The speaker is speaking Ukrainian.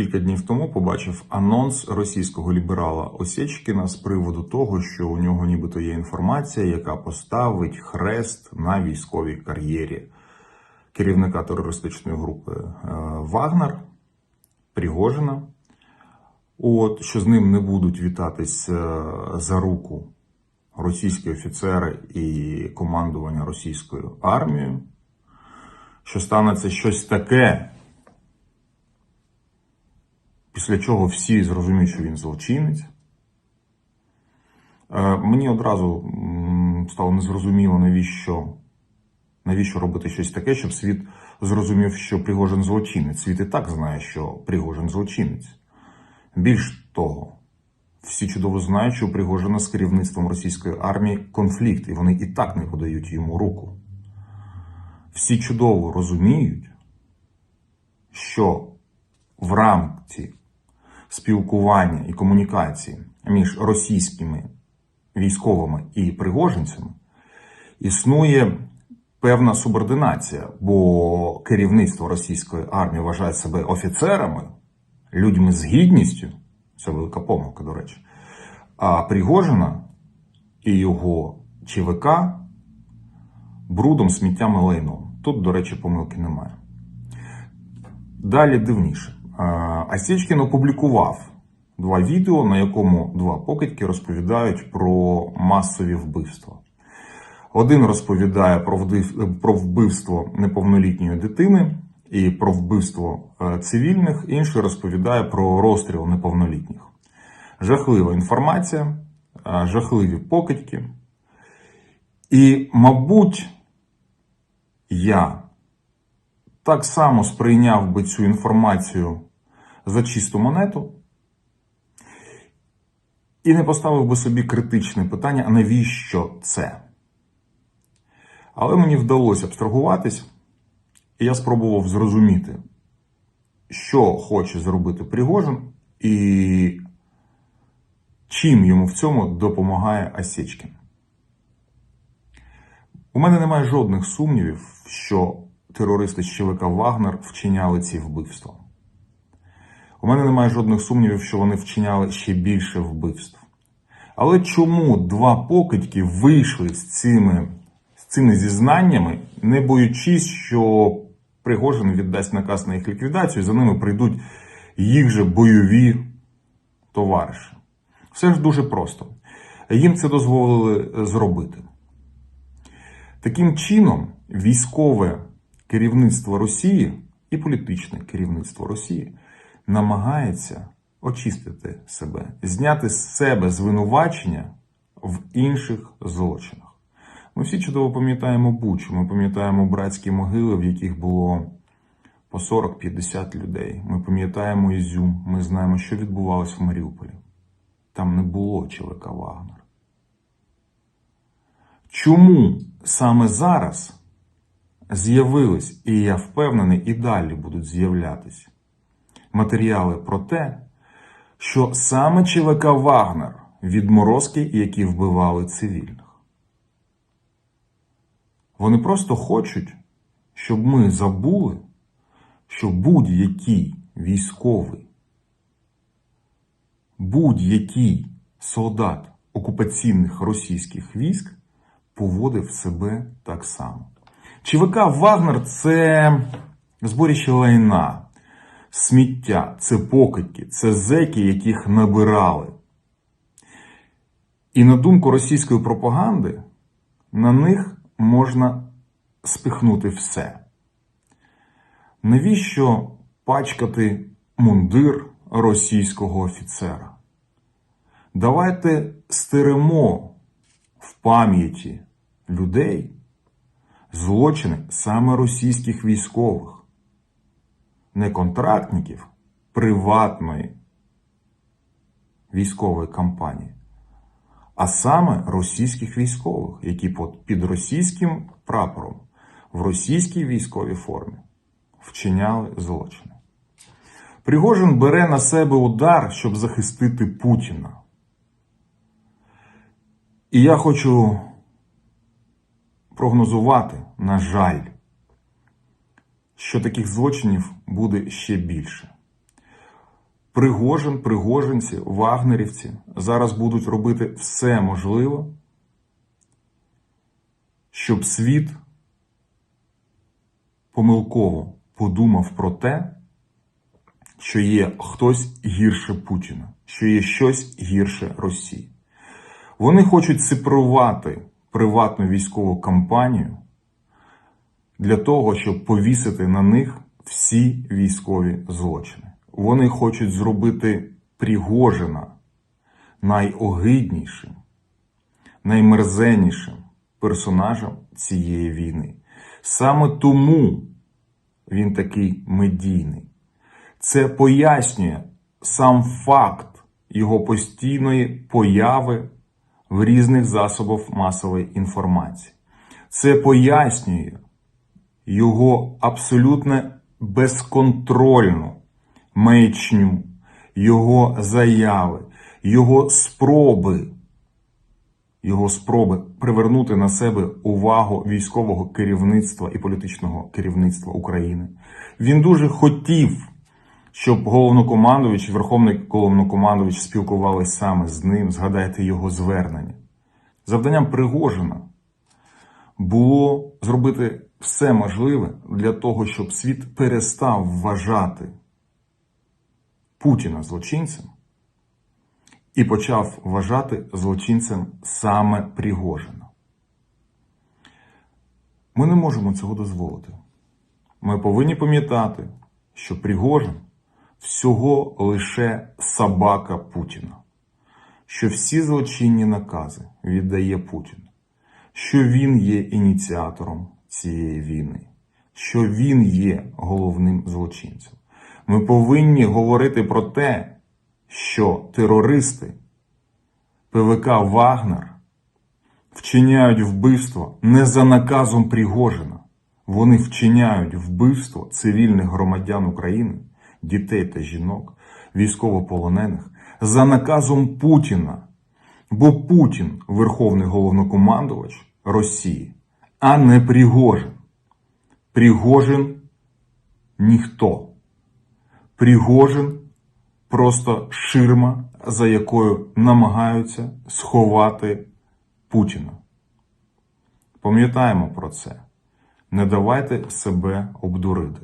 кілька днів тому побачив анонс російського ліберала Осєчкіна з приводу того, що у нього нібито є інформація, яка поставить хрест на військовій кар'єрі керівника терористичної групи е, Вагнер Пригожина. От що з ним не будуть вітатись е, за руку російські офіцери і командування російською армією, що станеться щось таке, після чого всі зрозуміють, що він злочинець. Е, Мені одразу стало незрозуміло, навіщо, навіщо робити щось таке, щоб світ зрозумів, що Пригожин злочинець. Світ і так знає, що Пригожин злочинець. Більш того, всі чудово знають, що у Пригожина з керівництвом російської армії конфлікт, і вони і так не подають йому руку. Всі чудово розуміють, що в рамці спілкування і комунікації між російськими військовими і пригожинцями існує певна субординація, бо керівництво російської армії вважає себе офіцерами, людьми з гідністю. Це велика помилка, до речі. А Пригожина і його ЧВК брудом, сміттям і лайном. Тут, до речі, помилки немає. Далі дивніше. Асєчкін опублікував два відео, на якому два покидьки розповідають про масові вбивства. Один розповідає про вбивство неповнолітньої дитини і про вбивство е, цивільних, інший розповідає про розстріл неповнолітніх. Жахлива інформація, е, жахливі покидьки. І, мабуть, я так само сприйняв би цю інформацію за чисту монету і не поставив би собі критичне питання, а навіщо це? Але мені вдалося абстрагуватись, і я спробував зрозуміти, що хоче зробити Пригожин і чим йому в цьому допомагає Осєчкін. У мене немає жодних сумнівів, що терористи з ЧВК Вагнер вчиняли ці вбивства. У мене немає жодних сумнівів, що вони вчиняли ще більше вбивств. Але чому два покидьки вийшли з цими, з цими зізнаннями, не боючись, що Пригожин віддасть наказ на їх ліквідацію, і за ними прийдуть їх же бойові товариші? Все ж дуже просто. Їм це дозволили зробити. Таким чином, військове керівництво Росії і політичне керівництво Росії намагається очистити себе, зняти з себе звинувачення в інших злочинах. Ми всі чудово пам'ятаємо Бучу, ми пам'ятаємо братські могили, в яких було по 40-50 людей. Ми пам'ятаємо Ізюм, ми знаємо, що відбувалось в Маріуполі. Там не було ЧВК Вагнер. Чому саме зараз з'явились, і я впевнений, і далі будуть з'являтись матеріали про те, що саме ЧВК Вагнер відморозки, які вбивали цивільних. Вони просто хочуть, щоб ми забули, що будь-який військовий, будь-який солдат окупаційних російських військ поводив себе так само. ЧВК Вагнер це зборище лайна, сміття, це покидьки, це зеки, яких набирали. І на думку російської пропаганди, на них можна спихнути все. Навіщо пачкати мундир російського офіцера? Давайте стеремо в пам'яті людей злочини саме російських військових, не контрактників приватної військової кампанії, а саме російських військових, які під- російським прапором в російській військовій формі вчиняли злочини. Пригожин бере на себе удар, щоб захистити Путіна. І я хочу прогнозувати, на жаль, що таких злочинів буде ще більше. Пригожин, пригожинці, вагнерівці зараз будуть робити все можливе, щоб світ помилково подумав про те, що є хтось гірше Путіна, що є щось гірше Росії. Вони хочуть сепарувати приватну військову кампанію для того, щоб повісити на них всі військові злочини. Вони хочуть зробити Пригожина найогиднішим, наймерзеннішим персонажем цієї війни. Саме тому він такий медійний. Це пояснює сам факт його постійної появи в різних засобах масової інформації. Це пояснює його абсолютно безконтрольну маячню, його заяви, його спроби, його спроби привернути на себе увагу військового керівництва і політичного керівництва України. Він дуже хотів, щоб головнокомандувач, верховний головнокомандувач спілкувалися саме з ним. Згадайте його звернення. Завданням Пригожина було зробити все можливе для того, щоб світ перестав вважати Путіна злочинцем і почав вважати злочинцем саме Пригожина. Ми не можемо цього дозволити. Ми повинні пам'ятати, що Пригожин всього лише собака Путіна, що всі злочинні накази віддає Путін, що він є ініціатором цієї війни, що він є головним злочинцем. Ми повинні говорити про те, що терористи ПВК Вагнер вчиняють вбивство не за наказом Пригожина. Вони вчиняють вбивство цивільних громадян України, дітей та жінок, військовополонених за наказом Путіна. Бо Путін верховний головнокомандувач Росії, а не Пригожин. Пригожин ніхто. Пригожин просто ширма, за якою намагаються сховати Путіна. Пам'ятаємо про це. Не давайте себе обдурити.